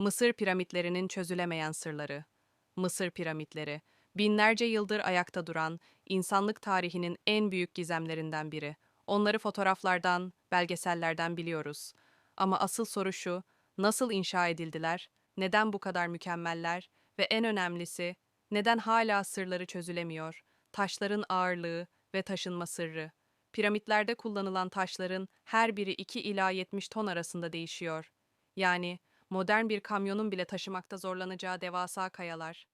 Mısır piramitlerinin çözülemeyen sırları. Mısır piramitleri, binlerce yıldır ayakta duran, insanlık tarihinin en büyük gizemlerinden biri. Onları fotoğraflardan, belgesellerden biliyoruz. Ama asıl soru şu, nasıl inşa edildiler, neden bu kadar mükemmeller ve en önemlisi, neden hala sırları çözülemiyor? Taşların ağırlığı ve taşınma sırrı. Piramitlerde kullanılan taşların her biri 2 ila 70 ton arasında değişiyor. Yani modern bir kamyonun bile taşımakta zorlanacağı devasa kayalar.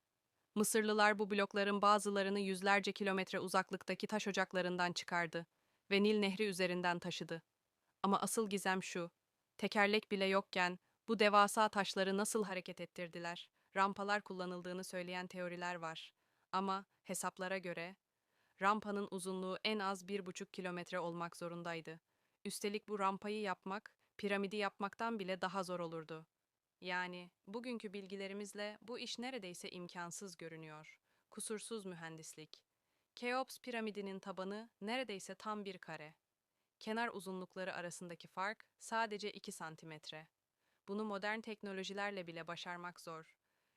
Mısırlılar bu blokların bazılarını yüzlerce kilometre uzaklıktaki taş ocaklarından çıkardı ve Nil Nehri üzerinden taşıdı. Ama asıl gizem şu, tekerlek bile yokken bu devasa taşları nasıl hareket ettirdiler? Rampalar kullanıldığını söyleyen teoriler var. Ama hesaplara göre rampanın uzunluğu en az bir buçuk kilometre olmak zorundaydı. Üstelik bu rampayı yapmak, piramidi yapmaktan bile daha zor olurdu. Yani bugünkü bilgilerimizle bu iş neredeyse imkansız görünüyor. Kusursuz mühendislik. Keops piramidinin tabanı neredeyse tam bir kare. Kenar uzunlukları arasındaki fark sadece 2 santimetre. Bunu modern teknolojilerle bile başarmak zor.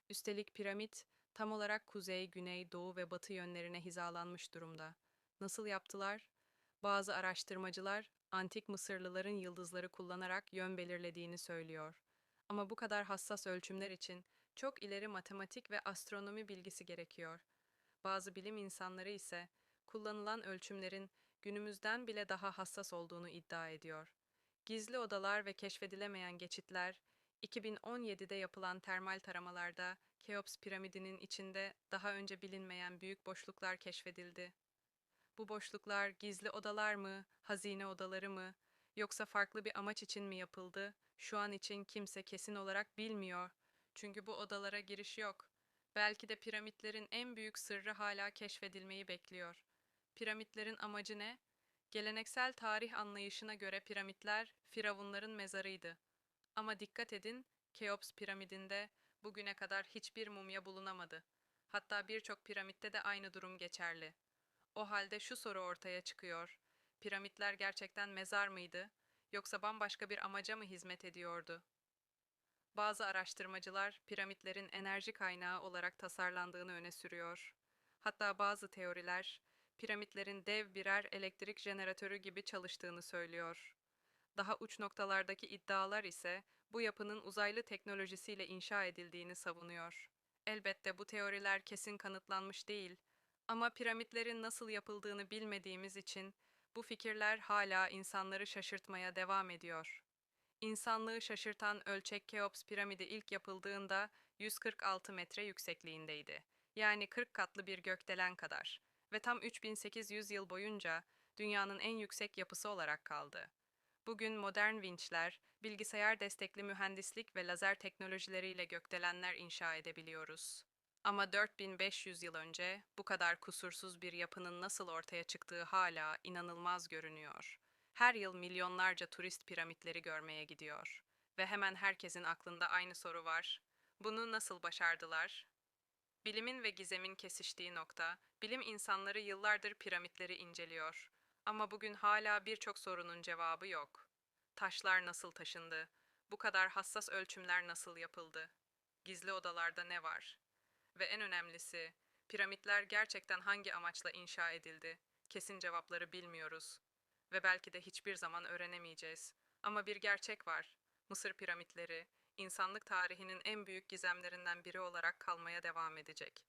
Üstelik piramit tam olarak kuzey, güney, doğu ve batı yönlerine hizalanmış durumda. Nasıl yaptılar? Bazı araştırmacılar antik Mısırlıların yıldızları kullanarak yön belirlediğini söylüyor. Ama bu kadar hassas ölçümler için çok ileri matematik ve astronomi bilgisi gerekiyor. Bazı bilim insanları ise kullanılan ölçümlerin günümüzden bile daha hassas olduğunu iddia ediyor. Gizli odalar ve keşfedilemeyen geçitler 2017'de yapılan termal taramalarda Keops piramidinin içinde daha önce bilinmeyen büyük boşluklar keşfedildi. Bu boşluklar gizli odalar mı, hazine odaları mı, yoksa farklı bir amaç için mi yapıldı? Şu an için kimse kesin olarak bilmiyor. Çünkü bu odalara giriş yok. Belki de piramitlerin en büyük sırrı hala keşfedilmeyi bekliyor. Piramitlerin amacı ne? Geleneksel tarih anlayışına göre piramitler firavunların mezarıydı. Ama dikkat edin, Keops piramidinde bugüne kadar hiçbir mumya bulunamadı. Hatta birçok piramitte de aynı durum geçerli. O halde şu soru ortaya çıkıyor. Piramitler gerçekten mezar mıydı? Yoksa bambaşka bir amaca mı hizmet ediyordu? Bazı araştırmacılar piramitlerin enerji kaynağı olarak tasarlandığını öne sürüyor. Hatta bazı teoriler piramitlerin dev birer elektrik jeneratörü gibi çalıştığını söylüyor. Daha uç noktalardaki iddialar ise bu yapının uzaylı teknolojisiyle inşa edildiğini savunuyor. Elbette bu teoriler kesin kanıtlanmış değil ama piramitlerin nasıl yapıldığını bilmediğimiz için bu fikirler hala insanları şaşırtmaya devam ediyor. İnsanlığı şaşırtan ölçek Keops piramidi ilk yapıldığında 146 metre yüksekliğindeydi. Yani 40 katlı bir gökdelen kadar ve tam 3800 yıl boyunca dünyanın en yüksek yapısı olarak kaldı. Bugün modern vinçler, bilgisayar destekli mühendislik ve lazer teknolojileriyle gökdelenler inşa edebiliyoruz. Ama 4500 yıl önce bu kadar kusursuz bir yapının nasıl ortaya çıktığı hala inanılmaz görünüyor. Her yıl milyonlarca turist piramitleri görmeye gidiyor. Ve hemen herkesin aklında aynı soru var. Bunu nasıl başardılar? Bilimin ve gizemin kesiştiği nokta, bilim insanları yıllardır piramitleri inceliyor. Ama bugün hala birçok sorunun cevabı yok. Taşlar nasıl taşındı? Bu kadar hassas ölçümler nasıl yapıldı? Gizli odalarda ne var? Ve en önemlisi, piramitler gerçekten hangi amaçla inşa edildi? Kesin cevapları bilmiyoruz. Ve belki de hiçbir zaman öğrenemeyeceğiz. Ama bir gerçek var. Mısır piramitleri, insanlık tarihinin en büyük gizemlerinden biri olarak kalmaya devam edecek.